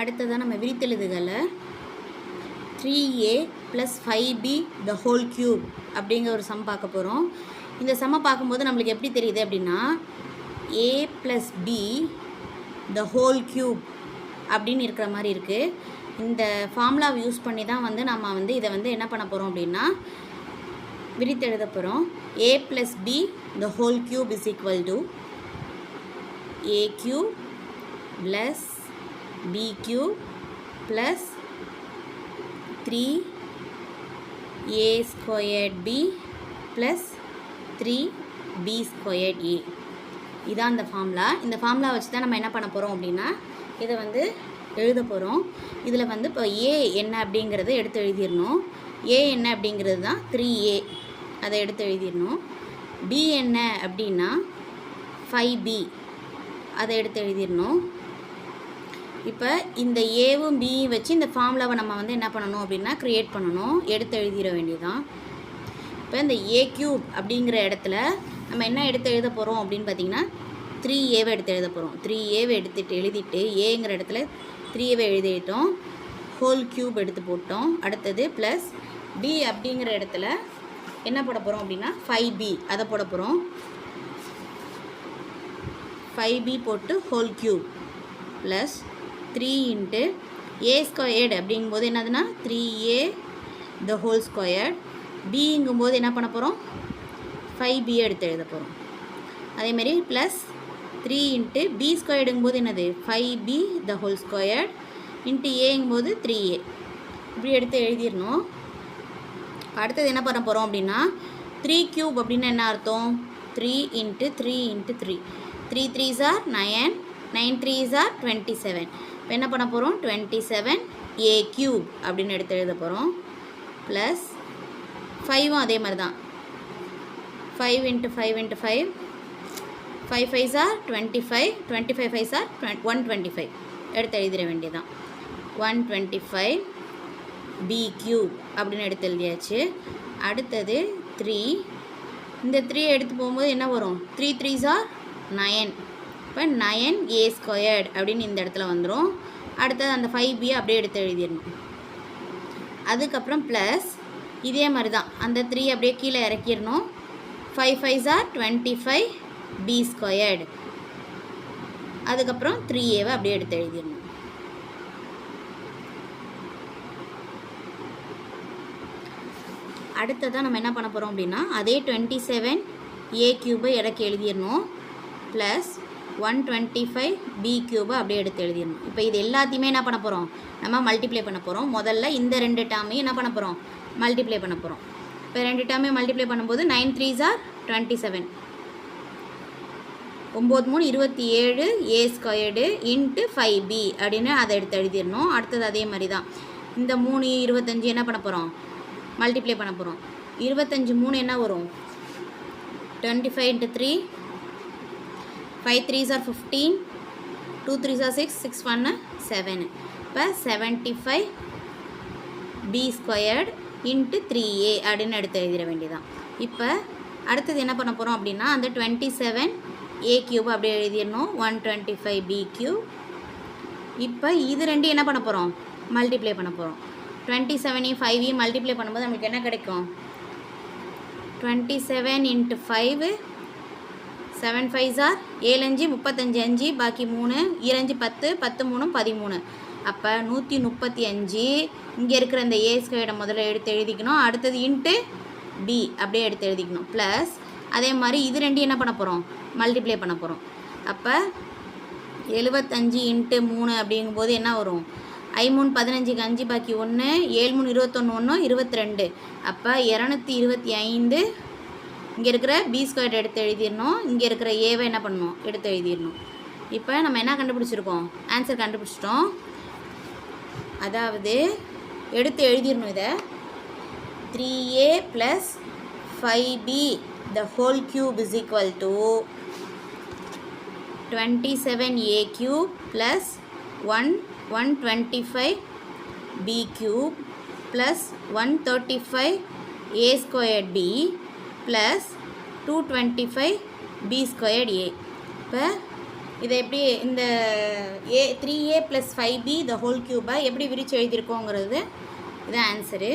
அடுத்ததாக நம்ம விரித்தெழுதுகளை three A plus five B the whole cube அப்படிங்கிற ஒரு சம் பார்க்க போகிறோம் இந்த சம்மை பார்க்கும்போது நம்மளுக்கு எப்படி தெரியுது அப்படின்னா A plus B the whole cube அப்படின்னு இருக்கிற மாதிரி இருக்குது இந்த ஃபார்முலாவை யூஸ் பண்ணி தான் வந்து நம்ம வந்து இதை வந்து என்ன பண்ண போகிறோம் அப்படின்னா விரித்தெழுத போகிறோம் A plus B the whole cube is equal to A cube plus B cube plus three A squared B plus three B squared A இதான் இந்த ஃபார்முலா இந்த ஃபார்முலா வச்சு தான் நம்ம என்ன பண்ண போகிறோம் அப்படின்னா இதை வந்து எழுத போகிறோம் இதில் வந்து இப்போ ஏ என்ன அப்படிங்கிறத எடுத்து எழுதிடணும். ஏ என்ன அப்படிங்கிறது தான் த்ரீ ஏ அதை எடுத்து எழுதிடணும். பி என்ன அப்படின்னா ஃபைவ் பி அதை எடுத்து எழுதிடணும். இப்போ இந்த ஏவும் பியும் வச்சு இந்த ஃபார்முலாவை நம்ம வந்து என்ன பண்ணணும் அப்படின்னா க்ரியேட் பண்ணணும். எடுத்து எழுதிட வேண்டியதான் இப்போ இந்த ஏ க்யூப் அப்படிங்கிற இடத்துல நம்ம என்ன எடுத்து எழுத போகிறோம் அப்படின்னு பார்த்தீங்கன்னா த்ரீ ஏவை எடுத்து எழுத போகிறோம் த்ரீ ஏவை எடுத்துட்டு எழுதிட்டு ஏங்கிற இடத்துல த்ரீ ஏவை எழுதிட்டோம். ஹோல் க்யூப் எடுத்து போட்டோம். அடுத்தது ப்ளஸ் பி அப்படிங்கிற இடத்துல என்ன போட போகிறோம் அப்படின்னா ஃபைவ் பி அதை போட போகிறோம் ஃபைவ் பி போட்டு whole cube plus three into A squared அப்படிங்கும்போது என்னதுன்னா three A the whole squared. பிங்கும்போது என்ன பண்ண போகிறோம் ஃபைவ் பி எடுத்து எழுத போகிறோம் அதேமாரி ப்ளஸ் த்ரீ இன்ட்டு பி ஸ்கொயர்டுங்கும்போது என்னது? Five B the whole squared into ஏங்கும்போது three ஏ இப்படி எடுத்து எழுதிடணும். அடுத்தது என்ன பண்ண போகிறோம் அப்படின்னா த்ரீ க்யூப் அப்படின்னு என்ன அர்த்தம்? Three into three into three three three are nine nine three are twenty seven இப்போ என்ன பண்ண போகிறோம் டுவெண்ட்டி செவன் ஏ க்யூப் அப்படின்னு எடுத்து எழுத போகிறோம் ப்ளஸ் ஃபைவும் அதே மாதிரி தான் five into five into five five five are twenty five twenty five five are one twenty five எடுத்து எழுதிட வேண்டியதான் one twenty five B cube அப்படின்னு எடுத்து எழுதியாச்சு. அடுத்தது த்ரீ இந்த த்ரீ எடுத்து போகும்போது என்ன வரும்? த்ரீ த்ரீ சார் நயன் இப்போ நயன் ஏ ஸ்கொயர்ட் அப்படின்னு இந்த இடத்துல வந்துடும் அடுத்தது அந்த ஃபைவ் பி அப்படியே எடுத்து எழுதிடணும். அதுக்கப்புறம் ப்ளஸ் இதே மாதிரி தான் அந்த த்ரீ அப்படியே கீழே இறக்கிடணும். Five five are twenty five B squared அதுக்கப்புறம் த்ரீ ஏவை அப்படியே எடுத்து எழுதிடணும். அடுத்ததாக நம்ம என்ன பண்ண போகிறோம் அப்படின்னா அதே டுவெண்ட்டி செவன் ஏ க்யூபை இறக்கி எழுதிடணும். Plus one twenty five B க்யூபை அப்படியே எடுத்து எழுதிடணும். இப்போ இது எல்லாத்தையுமே என்ன பண்ண போகிறோம் நம்ம மல்டிப்ளை பண்ண போகிறோம் முதல்ல இந்த ரெண்டு டேர்மையும் என்ன பண்ண போகிறோம் மல்டிப்ளை பண்ண போகிறோம் இப்போ ரெண்டு டேர்மையும் மல்டிப்ளை பண்ணும்போது nine three are twenty seven ஒம்பது மூணு இருபத்தி ஏழு A squared into five B அப்படின்னு அதை எடுத்து எழுதிடணும். அடுத்தது அதே மாதிரி தான் இந்த மூணு இருபத்தஞ்சி என்ன பண்ண போகிறோம் மல்டிப்ளை பண்ண போகிறோம் இருபத்தஞ்சி மூணு என்ன வரும்? Twenty five into three five threes are fifteen two three are six six ஒன்று செவனு இப்போ seventy five B squared into three A அப்படின்னு எடுத்து எழுதிட வேண்டியதான் இப்போ அடுத்தது என்ன பண்ண போகிறோம் அப்படின்னா அந்த டுவெண்ட்டி செவன் ஏ கியூப் அப்படியே எழுதிடணும். One twenty five B cube இப்போ இது ரெண்டும் என்ன பண்ண போகிறோம் மல்டிப்ளை பண்ண போகிறோம் டுவெண்ட்டி செவனையும் ஃபைவையும் மல்டிப்ளை பண்ணும்போது நமக்கு என்ன கிடைக்கும்? Twenty seven into five seven five are ஏழு அஞ்சு முப்பத்தஞ்சு அஞ்சு பாக்கி மூணு இரஞ்சு பத்து பத்து மூணு பதிமூணு. அப்போ நூற்றி முப்பத்தி அஞ்சு. இங்கே இருக்கிற இந்த ஏ ஸ்கொயர்டை முதல்ல எடுத்து எழுதிக்கணும். அடுத்தது இன்ட்டு பி அப்படியே எடுத்து எழுதிக்கணும். ப்ளஸ் அதே மாதிரி இது ரெண்டையும் என்ன பண்ண போகிறோம் மல்டிப்ளை பண்ண போகிறோம் அப்போ எழுபத்தஞ்சு இன்ட்டு மூணு அப்படிங்கும்போது என்ன வரும்? ஐ மூணு பதினஞ்சுக்கு அஞ்சு பாக்கி ஒன்று ஏழு மூணு இருபத்தொன்று ஒன்று இருபத்தி ரெண்டு. அப்போ இரநூத்தி இருபத்தி ஐந்து இங்கே இருக்கிற பி ஸ்கொயர் எடுத்து எழுதிடணும். இங்கே இருக்கிற ஏவை என்ன பண்ணணும்? எடுத்து எழுதிடணும். இப்போ நம்ம என்ன கண்டுபிடிச்சிருக்கோம்? ஆன்சர் கண்டுபிடிச்சிட்டோம். அதாவது எடுத்து எழுதிடணும் இதை. Three A plus five B the whole cube is equal to twenty seven A cube plus one one twenty five B cube plus one thirty five A square B plus two twenty five B squared A இப்போ இதை எப்படி இந்த A three A plus five B the whole க்யூபை எப்படி விரித்து எழுதியிருக்கோங்கிறது இதான் answer